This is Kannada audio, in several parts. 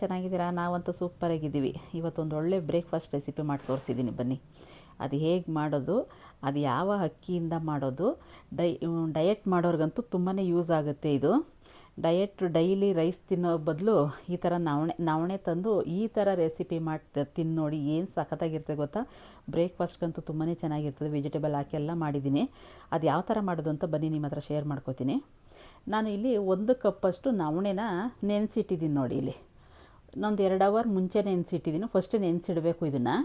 ಚೆನ್ನಾಗಿದ್ದೀರಾ? ನಾವಂತೂ ಸೂಪರಾಗಿದ್ದೀವಿ ಇವತ್ತೊಂದು ಒಳ್ಳೆ ಬ್ರೇಕ್ಫಾಸ್ಟ್ ರೆಸಿಪಿ ಮಾಡಿ ತೋರಿಸಿದ್ದೀನಿ. ಬನ್ನಿ. ಅದು ಹೇಗೆ ಮಾಡೋದು? ಅದು ಯಾವ ಅಕ್ಕಿಯಿಂದ ಮಾಡೋದು? ಡೈ ಡಯಟ್ ಮಾಡೋರ್ಗಂತೂ ತುಂಬಾ ಯೂಸ್ ಆಗುತ್ತೆ ಇದು. ಡಯಟ್ ಡೈಲಿ ರೈಸ್ ತಿನ್ನೋ ಬದಲು ಈ ಥರ ನವಣೆ ನವಣೆ ತಂದು ಈ ಥರ ರೆಸಿಪಿ ಮಾಡಿ ತಿಂದು ನೋಡಿ ಏನು ಸಖತ್ತಾಗಿರ್ತದೆ ಗೊತ್ತಾ? ಬ್ರೇಕ್ಫಾಸ್ಟ್ಗಂತೂ ತುಂಬಾ ಚೆನ್ನಾಗಿರ್ತದೆ. ವೆಜಿಟೇಬಲ್ ಹಾಕಿ ಎಲ್ಲ ಮಾಡಿದ್ದೀನಿ. ಅದು ಯಾವ ಥರ ಮಾಡೋದು ಅಂತ ಬನ್ನಿ ನಿಮ್ಮ ಹತ್ರ ಶೇರ್ ಮಾಡ್ಕೋತೀನಿ. ನಾನು ಇಲ್ಲಿ ಒಂದು ಕಪ್ಪಷ್ಟು ನವಣೆನ ನೆನೆಸಿಟ್ಟಿದ್ದೀನಿ ನೋಡಿ ಇಲ್ಲಿ. ಇನ್ನೊಂದು ಎರಡು ಅವರ್ ಮುಂಚೆ ನೆನೆಸಿಟ್ಟಿದ್ದೀನಿ ಫಸ್ಟ್ ನೆನೆಸಿಡಬೇಕು ಇದನ್ನು.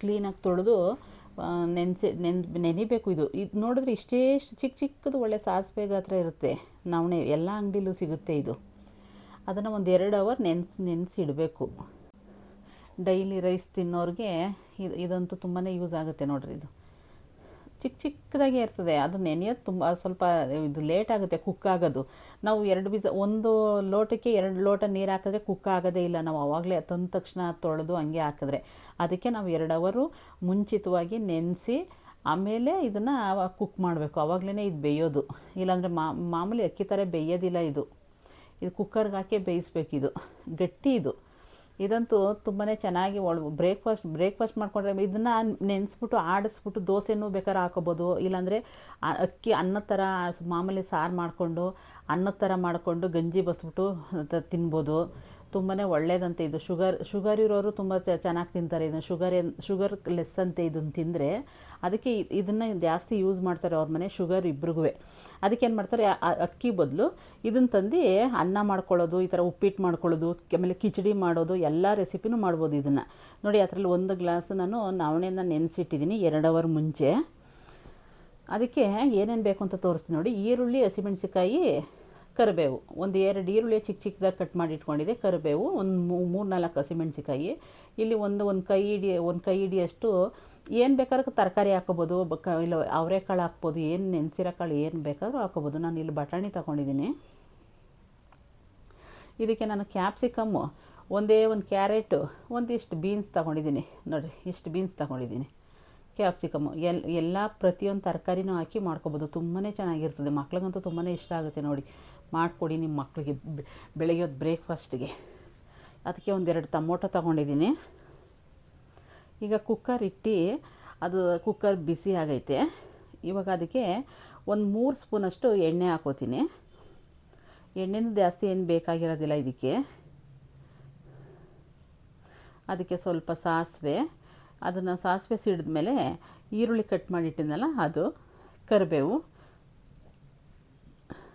ಕ್ಲೀನಾಗಿ ತೊಳೆದು ನೆನೆಸಿ, ನೆನ್, ನೆನಿಬೇಕು ಇದು. ಇದು ನೋಡಿದ್ರೆ ಇಷ್ಟೇ ಚಿಕ್ಕ ಚಿಕ್ಕದು ಒಳ್ಳೆ ಸಾಸಿವೆ ಗಾತ್ರ ಇರುತ್ತೆ. ನವಣೆ, ಎಲ್ಲ ಅಂಗಡಿಲೂ ಸಿಗುತ್ತೆ ಇದು. ಅದನ್ನು ಒಂದು ಎರಡು ಅವರ್ ನೆನೆಸಿ, ನೆನೆಸಿಡಬೇಕು. ಡೈಲಿ ರೈಸ್ ತಿನ್ನೋರಿಗೆ ಇದು, ಇದಂತೂ ತುಂಬಾ ಯೂಸ್ ಆಗುತ್ತೆ ನೋಡಿರಿ ಇದು. ಚಿಕ್ಕ ಚಿಕ್ಕದಾಗೆ ಇರ್ತದೆ. ಅದು ನೆನೆಯೋದು ತುಂಬ ಸ್ವಲ್ಪ ಇದು ಲೇಟ್ ಆಗುತ್ತೆ ಕುಕ್ ಆಗೋದು. ನಾವು ಎರಡು ಬೀಜ, ಒಂದು ಲೋಟಕ್ಕೆ ಎರಡು ಲೋಟ ನೀರು ಹಾಕಿದ್ರೆ ಕುಕ್ ಆಗೋದೇ ಇಲ್ಲ. ನಾವು ಆವಾಗಲೇ ತಂದ ತಕ್ಷಣ ತೊಳೆದು ಹಂಗೆ ಹಾಕಿದ್ರೆ. ಅದಕ್ಕೆ ನಾವು ಎರಡು ಅವರು ಮುಂಚಿತವಾಗಿ ನೆನೆಸಿ ಆಮೇಲೆ ಇದನ್ನು ಕುಕ್ ಮಾಡಬೇಕು. ಆವಾಗಲೇ ಇದು ಬೇಯೋದು. ಇಲ್ಲಾಂದರೆ ಮಾಮೂಲಿ ಅಕ್ಕಿ ಥರ ಬೇಯೋದಿಲ್ಲ ಇದು. ಇದು ಕುಕ್ಕರ್ಗೆ ಹಾಕಿ ಬೇಯಿಸ್ಬೇಕಿದು ಗಟ್ಟಿ ಇದು. ಇದಂತೂ ತುಂಬಾ ಚೆನ್ನಾಗಿ ಒಳ ಬ್ರೇಕ್ಫಾಸ್ಟ್ ಬ್ರೇಕ್ಫಾಸ್ಟ್ ಮಾಡ್ಕೊಂಡ್ರೆ ಇದನ್ನು ನೆನೆಸ್ಬಿಟ್ಟು ಆಡಿಸ್ಬಿಟ್ಟು ದೋಸೆನೂ ಬೇಕಾದ್ರೆ ಹಾಕೋಬೋದು. ಇಲ್ಲಾಂದರೆ ಅಕ್ಕಿ ಅನ್ನದ ಥರ ಮಾಮೂಲಿ ಸಾರು ಮಾಡಿಕೊಂಡು ಅನ್ನದ ಥರ ಮಾಡಿಕೊಂಡು ಗಂಜಿ ಬಸ್ಬಿಟ್ಟು ತಿನ್ಬೋದು. ತುಂಬಾ ಒಳ್ಳೇದಂತೆ ಇದು. ಶುಗರ್ ಶುಗರ್ ಇರೋರು ತುಂಬ ಚೆನ್ನಾಗಿ ತಿಂತಾರೆ. ಇದನ್ನು ಶುಗರ್ ಶುಗರ್ ಲೆಸ್ ಅಂತೆ ಇದನ್ನು ತಿಂದರೆ ಅದಕ್ಕೆ ಇದನ್ನು ಜಾಸ್ತಿ ಯೂಸ್ ಮಾಡ್ತಾರೆ ಅವ್ರ ಮನೆ ಶುಗರ್ ಇಬ್ರಿಗೂ ಅದಕ್ಕೆ ಏನು ಮಾಡ್ತಾರೆ ಅಕ್ಕಿ ಬದಲು ಇದನ್ನು ತಂದು ಅನ್ನ ಮಾಡ್ಕೊಳ್ಳೋದು, ಈ ಥರ ಉಪ್ಪಿಟ್ಟು ಮಾಡ್ಕೊಳ್ಳೋದು ಆಮೇಲೆ ಕಿಚಡಿ ಮಾಡೋದು, ಎಲ್ಲ ರೆಸಿಪಿನೂ ಮಾಡ್ಬೋದು ಇದನ್ನು. ನೋಡಿ, ಅದರಲ್ಲಿ ಒಂದು ಗ್ಲಾಸ್ ನಾನು ನವಣೆನ ನೆನೆಸಿಟ್ಟಿದ್ದೀನಿ, ಎರಡು ಅವರ್ ಮುಂಚೆ. ಅದಕ್ಕೆ ಏನೇನು ಬೇಕು ಅಂತ ತೋರಿಸ್ತೀನಿ ನೋಡಿ. ಈರುಳ್ಳಿ ಹಸಿಮೆಣ್ಸಿಕಾಯಿ ಕರಿಬೇವು. ಒಂದು ಎರಡು ಈರುಳ್ಳಿ ಚಿಕ್ಕ ಚಿಕ್ಕದಾಗಿ ಕಟ್ ಮಾಡಿ ಇಟ್ಕೊಂಡಿದ್ದೆ. ಕರಿಬೇವು ಒಂದು ಮೂರು ನಾಲ್ಕು ಇಲ್ಲಿ ಒಂದು ಒಂದು ಕೈ ಹಿಡಿ, ಒಂದು ಕೈ ಹಿಡಿಯಷ್ಟು ಏನು ಬೇಕಾದ್ರೂ ತರಕಾರಿ ಹಾಕೋಬೋದು ಕ, ಇಲ್ಲ ಅವರೆಕಾಳು ಹಾಕ್ಬೋದು, ಏನು ನೆನೆಸಿರೋ ಕಾಳು ಏನು ಬೇಕಾದರೂ ಹಾಕೋಬೋದು ನಾನು ಇಲ್ಲಿ ಬಟಾಣಿ ತಗೊಂಡಿದ್ದೀನಿ. ಇದಕ್ಕೆ ನಾನು ಕ್ಯಾಪ್ಸಿಕಮ್ಮು ಒಂದೇ ಒಂದು ಕ್ಯಾರೆಟು, ಒಂದಿಷ್ಟು ಬೀನ್ಸ್ ತಗೊಂಡಿದ್ದೀನಿ. ನೋಡಿರಿ, ಇಷ್ಟು ಬೀನ್ಸ್ ತಗೊಂಡಿದ್ದೀನಿ. ಕ್ಯಾಪ್ಸಿಕಮ್ಮು ಎಲ್, ಎಲ್ಲ ಪ್ರತಿಯೊಂದು ತರಕಾರಿನೂ ಹಾಕಿ ಮಾಡ್ಕೋಬೋದು. ತುಂಬಾ ಚೆನ್ನಾಗಿರ್ತದೆ. ಮಕ್ಳಿಗಂತೂ ತುಂಬಾ ಇಷ್ಟ ಆಗುತ್ತೆ ನೋಡಿ. ಮಾಡಿಕೊಡಿ ನಿಮ್ಮ ಮಕ್ಕಳಿಗೆ ಬೆಳಗ್ಗೆ ಬ್ರೇಕ್ಫಾಸ್ಟ್ಗೆ. ಅದಕ್ಕೆ ಒಂದೆರಡು ಟೊಮೊಟೊ ತಗೊಂಡಿದ್ದೀನಿ. ಈಗ ಕುಕ್ಕರ್ ಇಟ್ಟು ಅದು ಕುಕ್ಕರ್ ಬಿಸಿ ಆಗೈತೆ. ಇವಾಗ ಅದಕ್ಕೆ ಒಂದು ಮೂರು ಸ್ಪೂನಷ್ಟು ಎಣ್ಣೆ ಹಾಕೋತೀನಿ. ಎಣ್ಣೆನೂ ಜಾಸ್ತಿ ಏನು ಬೇಕಾಗಿರೋದಿಲ್ಲ ಇದಕ್ಕೆ. ಅದಕ್ಕೆ ಸ್ವಲ್ಪ ಸಾಸಿವೆ. ಅದನ್ನು ಸಾಸಿವೆ ಸಿಡಿದ ಮೇಲೆ ಈರುಳ್ಳಿ ಕಟ್ ಮಾಡಿಟ್ಟಿದ್ನಲ್ಲ ಅದು, ಕರಿಬೇವು.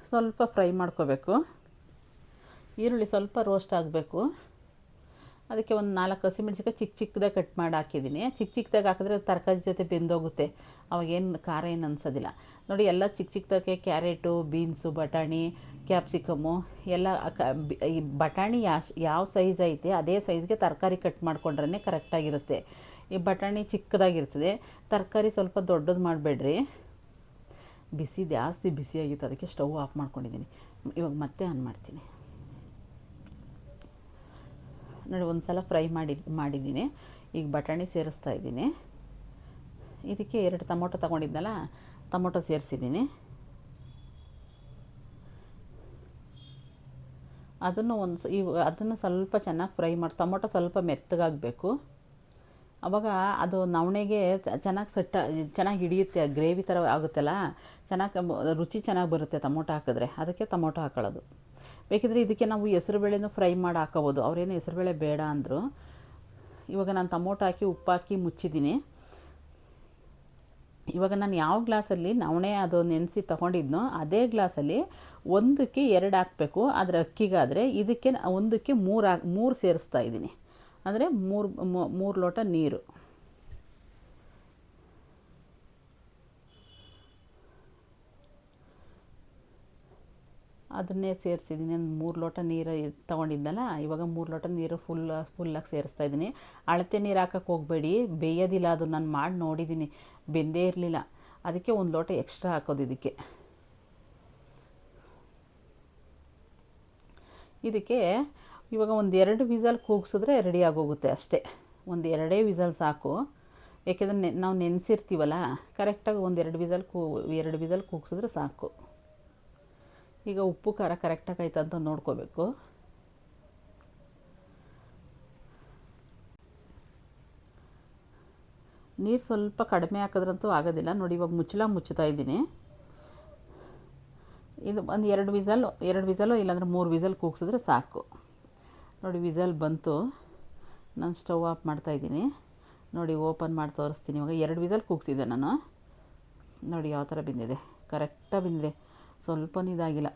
ಸ್ವಲ್ಪ ಫ್ರೈ ಮಾಡ್ಕೋಬೇಕು. ಈರುಳ್ಳಿ ಸ್ವಲ್ಪ ರೋಸ್ಟ್ ಆಗಬೇಕು. ಅದಕ್ಕೆ ಒಂದು ನಾಲ್ಕು ಹಸಿಮೆಣ್ಸಿಕಾಯಿ ಚಿಕ್ಕ ಚಿಕ್ಕದಾಗಿ ಕಟ್ ಮಾಡಿ ಹಾಕಿದ್ದೀನಿ. ಚಿಕ್ಕ ಚಿಕ್ಕದಾಗಿ ಹಾಕಿದ್ರೆ ತರಕಾರಿ ಜೊತೆ ಬೆಂದೋಗುತ್ತೆ. ಅವಾಗೇನು ಖಾರ ಏನು ಅನ್ಸೋದಿಲ್ಲ. ನೋಡಿ, ಎಲ್ಲ ಚಿಕ್ಕ ಚಿಕ್ಕದಾಗೆ ಕ್ಯಾರೆಟು, ಬೀನ್ಸು, ಬಟಾಣಿ, ಕ್ಯಾಪ್ಸಿಕಮ್ಮು ಎಲ್ಲ ಈ ಬಟಾಣಿ ಯಾವ ಸೈಜ್ ಐತೆ ಅದೇ ಸೈಜ್ಗೆ ತರಕಾರಿ ಕಟ್ ಮಾಡ್ಕೊಂಡ್ರೆ ಕರೆಕ್ಟಾಗಿರುತ್ತೆ. ಈ ಬಟಾಣಿ ಚಿಕ್ಕದಾಗಿರ್ತದೆ. ತರಕಾರಿ ಸ್ವಲ್ಪ ದೊಡ್ಡದು ಮಾಡಬೇಡ್ರಿ. ಬಿಸಿ ಜಾಸ್ತಿ ಬಿಸಿಯಾಗಿತ್ತು ಅದಕ್ಕೆ ಸ್ಟವ್ ಆಫ್ ಮಾಡ್ಕೊಂಡಿದ್ದೀನಿ. ಇವಾಗ ಮತ್ತೆ ಆನ್ ಮಾಡ್ತೀನಿ. ನೋಡಿ ಒಂದು ಸಲ ಫ್ರೈ ಮಾಡಿ, ಮಾಡಿದ್ದೀನಿ. ಈಗ ಬಟಾಣಿ ಸೇರಿಸ್ತಾ ಇದ್ದೀನಿ. ಇದಕ್ಕೆ ಎರಡು ಟೊಮೊಟೊ ತೊಗೊಂಡಿದ್ದಲ್ಲ ಟೊಮೊಟೊ ಸೇರಿಸಿದ್ದೀನಿ. ಅದನ್ನು ಒಂದು ಇವು, ಅದನ್ನು ಸ್ವಲ್ಪ ಚೆನ್ನಾಗಿ ಫ್ರೈ ಮಾಡಿ, ಟೊಮೊಟೊ ಸ್ವಲ್ಪ ಮೆತ್ತಗಾಗಬೇಕು. ಅವಾಗ ಅದು ನವಣೆಗೆ ಚೆನ್ನಾಗಿ ಸೆಟ್ಟ, ಚೆನ್ನಾಗಿ ಹಿಡಿಯುತ್ತೆ, ಗ್ರೇವಿ ಥರ ಆಗುತ್ತಲ್ಲ, ಚೆನ್ನಾಗಿ ರುಚಿ ಚೆನ್ನಾಗಿ ಬರುತ್ತೆ ಟೊಮೊಟೊ ಹಾಕಿದ್ರೆ, ಅದಕ್ಕೆ ಟೊಮೊಟೊ ಹಾಕೊಳ್ಳೋದು. ಬೇಕಿದ್ರೆ ಇದಕ್ಕೆ ನಾವು ಹೆಸ್ರುಬೇಳೆನೂ ಫ್ರೈ ಮಾಡಿ ಹಾಕೋಬೋದು. ಅವರೇನು ಹೆಸ್ರುಬೇಳೆ ಬೇಡ ಅಂದರು. ಇವಾಗ ನಾನು ಟೊಮೊಟೊ ಹಾಕಿ, ಉಪ್ಪು ಹಾಕಿ ಮುಚ್ಚಿದ್ದೀನಿ. ಇವಾಗ ನಾನು ಯಾವ ಗ್ಲಾಸಲ್ಲಿ ನವಣೆ ಅದು ನೆನೆಸಿ ತೊಗೊಂಡಿದ್ನೋ, ಅದೇ ಗ್ಲಾಸಲ್ಲಿ ಒಂದಕ್ಕೆ ಎರಡು ಹಾಕಬೇಕು. ಆದರೆ ಅಕ್ಕಿಗಾದರೆ ಇದಕ್ಕೆ ಒಂದಕ್ಕೆ ಮೂರು ಹಾಕಿ, ಮೂರು ಸೇರಿಸ್ತಾ ಇದ್ದೀನಿ. ಅಂದರೆ ಮೂರು ಮೂರು ಲೋಟ ನೀರು. ಅದನ್ನೇ ಸೇರಿಸಿದ್ದೀನಿ. ಒಂದು ಮೂರು ಲೋಟ ನೀರು ತೊಗೊಂಡಿದ್ದಲ್ಲ, ಇವಾಗ ಮೂರು ಲೋಟ ನೀರು ಫುಲ್ ಫುಲ್ಲಾಗಿ ಸೇರಿಸ್ತಾ ಇದ್ದೀನಿ. ಅಳತೆ ನೀರು ಹಾಕಕ್ಕೆ ಹೋಗಬೇಡಿ. ಬೇಯೋದಿಲ್ಲ, ಅದು ನಾನು ಮಾಡಿ ನೋಡಿದ್ದೀನಿ ಬೆಂದೇ ಇರಲಿಲ್ಲ. ಅದಕ್ಕೆ ಒಂದು ಲೋಟ ಎಕ್ಸ್ಟ್ರಾ ಹಾಕೋದು ಇದಕ್ಕೆ. ಇದಕ್ಕೆ ಇವಾಗ ಒಂದು ಎರಡು ವಿಸಲ್ ಕೂಗಿಸಿದ್ರೆ ರೆಡಿ ಆಗೋಗುತ್ತೆ ಅಷ್ಟೇ. ಒಂದು ಎರಡೇ ವಿಸಲ್ ಸಾಕು. ಏಕೆಂದರೆ ನೆ ನಾವು ನೆನೆಸಿರ್ತೀವಲ್ಲ ಕರೆಕ್ಟಾಗಿ ಒಂದು ಎರಡು ವಿಸಲ್ ಕೂ ಎರಡು ವಿಸಲ್ ಕೂಗಿಸಿದ್ರೆ ಸಾಕು. ಈಗ ಉಪ್ಪು, ಖಾರ ಕರೆಕ್ಟಾಗಿ ಆಯ್ತು ಅಂತ ನೋಡ್ಕೋಬೇಕು. ನೀರು ಸ್ವಲ್ಪ ಕಡಿಮೆ ಹಾಕಿದ್ರಂತೂ ಆಗೋದಿಲ್ಲ. ನೋಡಿ, ಇವಾಗ ಮುಚ್ಚಲ ಮುಚ್ಚುತ್ತಾ ಇದ್ದೀನಿ. ಇದು ಒಂದು ಎರಡು ವಿಸಲು ಎರಡು ವಿಸಲು ಇಲ್ಲಾಂದ್ರೆ ಮೂರು ವಿಸಲ್ ಕೂಗಿಸಿದ್ರೆ ಸಾಕು. ನೋಡಿ ವಿಸಲ್ ಬಂತು. ನಾನು ಸ್ಟವ್ ಆಫ್ ಮಾಡ್ತಾಯಿದ್ದೀನಿ ನೋಡಿ ಓಪನ್ ಮಾಡಿ ತೋರಿಸ್ತೀನಿ ಇವಾಗ. ಎರಡು ವಿಸಲ್ ಕೂಗ್ಸಿದೆ ನಾನು. ನೋಡಿ ಯಾವ ಥರ ಬಿಂದಿದೆ. ಕರೆಕ್ಟಾಗಿ ಬಿಂದಿದೆ. ಸ್ವಲ್ಪ ಇದಾಗಿಲ್ಲ.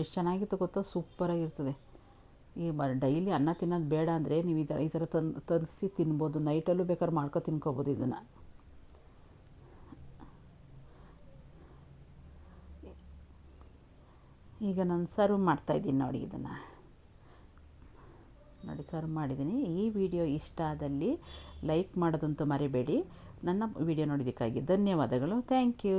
ಎಷ್ಟು ಚೆನ್ನಾಗಿತ್ತು ಗೊತ್ತೋ? ಸೂಪರಾಗಿರ್ತದೆ ಈ ಮ ಡೈಲಿ ಅನ್ನ ತಿನ್ನೋದು ಬೇಡ ಅಂದರೆ ನೀವು ಈ ಥರ ಈ ಥರ ತಂದು ತರಿಸಿ ತಿನ್ಬೋದು. ನೈಟಲ್ಲೂ ಬೇಕಾದ್ರೆ ಮಾಡ್ಕೊ ತಿನ್ಕೋಬೋದು ಇದನ್ನು. ಈಗ ನಾನು ಸರ್ವ್ ಮಾಡ್ತಾಯಿದ್ದೀನಿ ನೋಡಿ ಇದನ್ನು. ನೋಡಿ ಸರ್ವ್ ಮಾಡಿದ್ದೀನಿ. ಈ ವಿಡಿಯೋ ಇಷ್ಟ ಆದಲ್ಲಿ ಲೈಕ್ ಮಾಡೋದಂತೂ ಮರಿಬೇಡಿ. ನನ್ನ ವಿಡಿಯೋ ನೋಡಿದ್ದಕ್ಕಾಗಿ ಧನ್ಯವಾದಗಳು. Thank you.